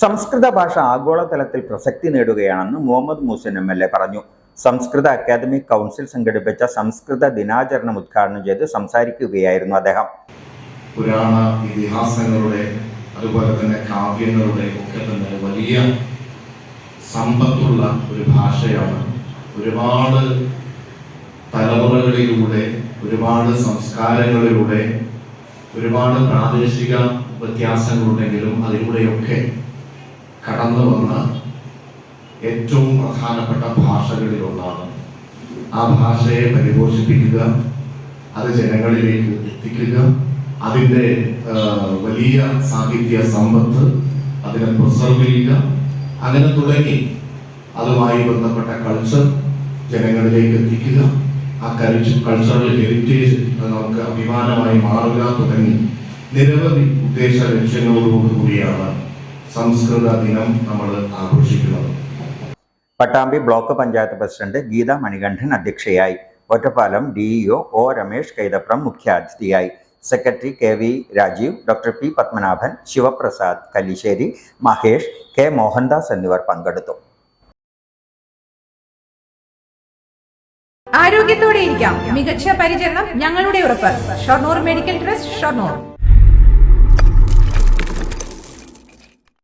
സംസ്കൃത ഭാഷ ആഗോളതലത്തിൽ പ്രസക്തി നേടുകയാണെന്ന് Muhammad Moosan M L A പറഞ്ഞു. സംസ്കൃത അക്കാദമിക് കൗൺസിൽ സംഘടിപ്പിച്ച സംസ്കൃത ദിനാചരണം ഉദ്ഘാടനം ചെയ്ത് സംസാരിക്കുകയായിരുന്നു അദ്ദേഹം. പുരാണ ഇതിഹാസങ്ങളുടെ അതുപോലെ തന്നെ കാവ്യങ്ങളുടെ ഒക്കെ തന്നെ വലിയ സമ്പത്തുള്ള ഒരു ഭാഷയാണ്. ഒരുപാട് തലമുറകളിലൂടെ ഒരുപാട് സംസ്കാരങ്ങളിലൂടെ ഒരുപാട് പ്രാദേശിക വ്യത്യാസങ്ങളുണ്ടെങ്കിലും അതിലൂടെയൊക്കെ കടന്നു വന്ന ഏറ്റവും പ്രധാനപ്പെട്ട ഭാഷകളിൽ ഒന്നാണ് ആ ഭാഷയെ പരിപോഷിപ്പിക്കുക അത് ജനങ്ങളിലേക്ക് എത്തിക്കുക അതിന്റെ വലിയ സാഹിത്യ സമ്പത്ത് അതിനെ പ്രിസർവ് ചെയ്യുക. അങ്ങനെ തുടങ്ങി അതുമായി ബന്ധപ്പെട്ട കൾച്ചർ ജനങ്ങളിലേക്ക് എത്തിക്കുക. ആ കൾച്ചർ കൾച്ചറൽ ഹെറിറ്റേജ് നമുക്ക് അഭിമാനമായി മാറുക തുടങ്ങി. നിരവധി ഉദ്ദേശ ലക്ഷ്യങ്ങളോടുകൂടിയാണ് സംസ്കൃത ദിനം നമ്മൾ ആഘോഷിക്കുന്നത്. പട്ടാമ്പി ബ്ലോക്ക് പഞ്ചായത്ത് പ്രസിഡന്റ് ഗീത മണികണ്ഠൻ അധ്യക്ഷയായി. ഒറ്റപ്പാലം ഡിഇഒ ഒ രമേഷ് കൈതപ്രം മുഖ്യാതിഥിയായി. Secretary K V Rajeev doctor P Padmanabhan Sivaprasad Kallissery Mahesh K Mohandas എന്നിവർ പങ്കെടുത്തു. ആരോഗ്യത്തോടെ ഇരിക്കാം. മികച്ച പരിചരണം ഞങ്ങളുടെ ഉറപ്പ്. Shoranur medical trust Shoranur.